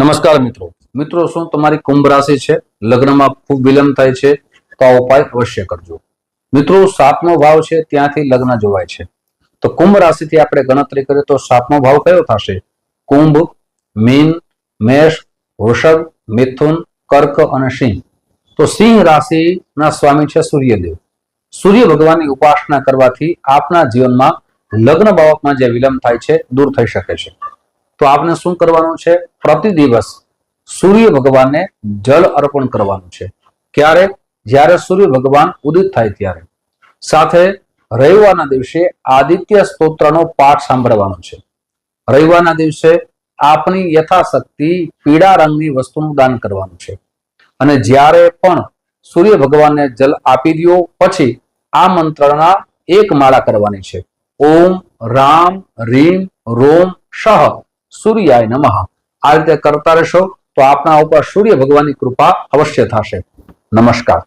નમસ્કાર મિત્રો. મિત્રો, શું તમારી કુંભ રાશિ છે? લગ્નમાં ખૂબ વિલંબ થાય છે, તો આ ઉપાય અવશ્ય કરજો. મિત્રો, સાતમો ભાવ છે, ત્યાંથી લગ્ન જોવાય છે. તો કુંભ રાશિથી આપણે ગણતરી કરીએ તો સાતમો ભાવ કયો થશે? કુંભ, મીન, મેષ, વૃષભ, મિથુન, કર્ક અને સિંહ. તો સિંહ રાશિના સ્વામી છે સૂર્યદેવ. સૂર્ય ભગવાનની ઉપાસના કરવાથી આપના જીવનમાં લગ્ન બાબતમાં જે વિલંબ થાય છે, દૂર થઈ શકે છે. તો આપને શું કરવાનું છે? પ્રતિ દિવસ સૂર્ય ભગવાનને જલ અર્પણ કરવાનું છે. ક્યારે? જ્યારે સૂર્ય ભગવાન ઉદિત થાય ત્યારે. સાથે રવિવારના દિવસે આદિત્ય સ્તોત્રનો પાઠ સાંભળવાનો છે. રવિવારના દિવસે આપની યથાશક્તિ પીળા રંગની વસ્તુનું દાન કરવાનું છે. અને જ્યારે પણ સૂર્ય ભગવાનને જલ આપી દો, પછી આ મંત્રના એક માળા કરવાની છે. ઓમ રામ, રીમ, રોમ શહ સૂર્યાય નમઃ. આ રીતે કરતા રહેશો તો આપના ઉપર સૂર્ય ભગવાનની કૃપા અવશ્ય થશે. નમસ્કાર.